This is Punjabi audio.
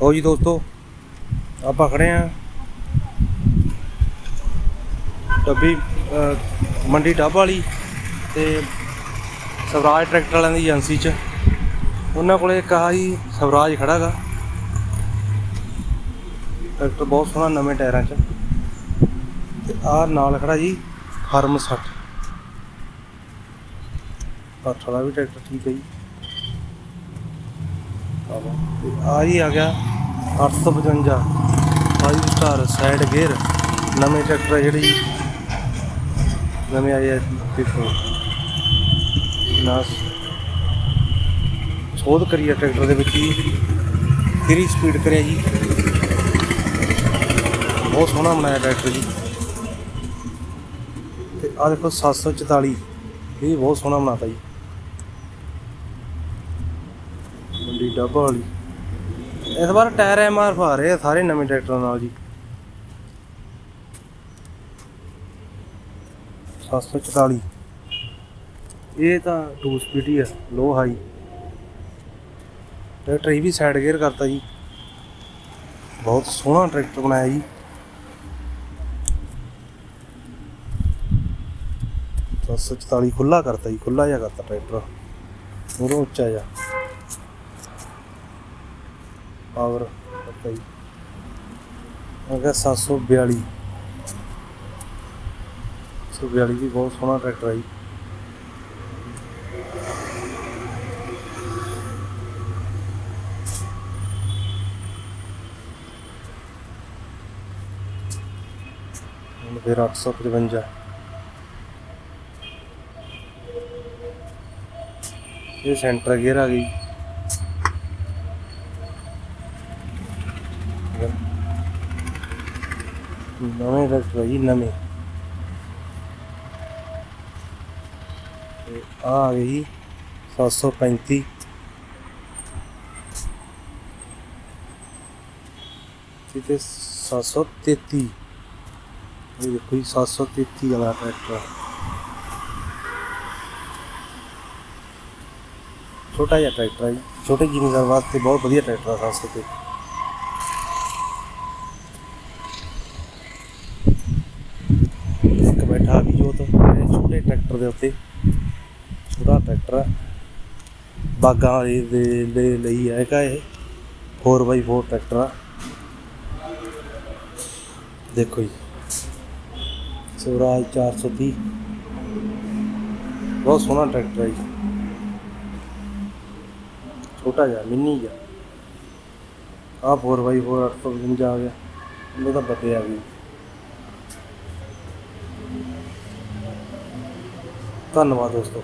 ਹੋ ਜੀ ਦੋਸਤੋ, ਆਪਾਂ ਖੜੇ ਆ ਡੱਬੀ ਮੰਡੀ ਡੱਬ ਵਾਲੀ ਤੇ ਸਵਰਾਜ ਟਰੈਕਟਰ ਵਾਲਿਆਂ ਦੀ ਏਜੰਸੀ 'ਚ। ਉਹਨਾਂ ਕੋਲੇ ਇੱਕ ਜੀ ਹੀ ਸਵਰਾਜ ਖੜਾਗਾ ਟਰੈਕਟਰ ਬਹੁਤ ਸੋਹਣਾ ਨਵੇਂ ਟਾਇਰਾਂ 'ਚ। ਤੇ ਆਹ ਨਾਲ ਖੜਾ ਜੀ ਫਾਰਮ 60 ਅੱਠ ਵਾਲਾ ਵੀ ਟਰੈਕਟਰ ਠੀਕ ਹੈ ਜੀ। ਆ ਹੀ ਆ ਗਿਆ 855 5 ਸਟਾਰ ਸਾਈਡ ਗੇਅਰ ਨਵੇਂ ਟਰੈਕਟਰ ਆ ਜਿਹੜੇ। ਜੀ ਨਵੇਂ ਆਏ ਆ ਦੇਖੋ ਨਾਸ ਸੋਧ ਕਰੀ ਆ ਟਰੈਕਟਰ ਦੇ ਵਿੱਚ ਜੀ। 3 ਸਪੀਡ ਕਰਿਆ ਜੀ? ਬਹੁਤ ਸੋਹਣਾ ਬਣਾਇਆ ਟਰੈਕਟਰ ਜੀ। ਤੇ ਆ ਦੇਖੋ 744 ਇਹ ਬਹੁਤ ਸੋਹਣਾ ਬਣਾਤਾ ਜੀ। ਮੰਡੀ ਡੱਬਾ ਵਾਲੀ ਇਸ ਵਾਰ ਟਾਇਰ ਐਮ ਆ ਰਹੇ ਆ ਸਾਰੇ ਨਵੇਂ ਟਰੈਕਟਰਾਂ ਨਾਲ ਜੀ। 744 ਇਹ ਤਾਂ 2 ਸਪੀਡ ਹੀ ਆ ਲੋ ਹਾਈ ਟਰੈਕਟਰ ਇਹ ਵੀ ਸਾਈਡ ਗੇਅਰ ਕਰਤਾ ਜੀ। ਬਹੁਤ ਸੋਹਣਾ ਟਰੈਕਟਰ ਬਣਾਇਆ ਜੀ। ਦਸ ਸੌ ਚੁਤਾਲੀ ਖੁੱਲਾ ਕਰਤਾ ਜੀ ਖੁੱਲਾ ਜਿਹਾ ਕਰਤਾ ਟਰੈਕਟਰ। ਮੂਹਰੋਂ ਉੱਚਾ ਜਿਹਾ। ਪਾਵਰ ਕਰਤਾ ਜੀ ਹੋ ਗਿਆ 742 742 ਵੀ ਬਹੁਤ ਸੋਹਣਾ ਟਰੈਕਟਰ ਹੈ ਜੀ। ਹੁਣ ਫਿਰ 855 ਇਹ ਸੈਂਟਰ ਗੇਅਰ ਆ ਗਈ। ਨਵੇਂ ਟਰੈਕਟਰ ਆ ਜੀ ਨਵੇਂ। ਤੇ ਆ ਆ ਗਈ ਜੀ 735 ਤੇ 733 ਇਹ ਦੇਖੋ ਜੀ 733 ਵਾਲਾ ਟਰੈਕਟਰ। ਛੋਟਾ ਜਿਹਾ ਟਰੈਕਟਰ ਹੈ ਜੀ। ਛੋਟੇ ਜ਼ਿਮੀਂਦਾਰ ਵਾਸਤੇ ਬਹੁਤ ਵਧੀਆ ਟਰੈਕਟਰ ਆ 733 ਵੀ ਜੋਤ। ਇਹ ਛੋਟੇ ਟਰੈਕਟਰ ਦੇ ਉੱਤੇ। ਛੋਟਾ ਟਰੈਕਟਰ ਆ। ਬਾਗਾਂ ਵਾਲੇ ਦੇ ਦੇ ਲਈ ਹੈਗਾ ਇਹ। 4x4 ਟਰੈਕਟਰ ਆ। ਦੇਖੋ ਜੀ। ਸਵਰਾਜ 430 ਬਹੁਤ ਸੋਹਣਾ ਟਰੈਕਟਰ ਹੈ ਜੀ। ਛੋਟਾ ਜਿਹਾ, ਮਿੰਨੀ ਜਿਹਾ। ਆ 4x4 855 ਆ ਗਿਆ। ਉਹਦਾ ਤਾਂ ਬੱਤੇ ਆ ਗਈ ਧੰਨਵਾਦ ਦੋਸਤੋ।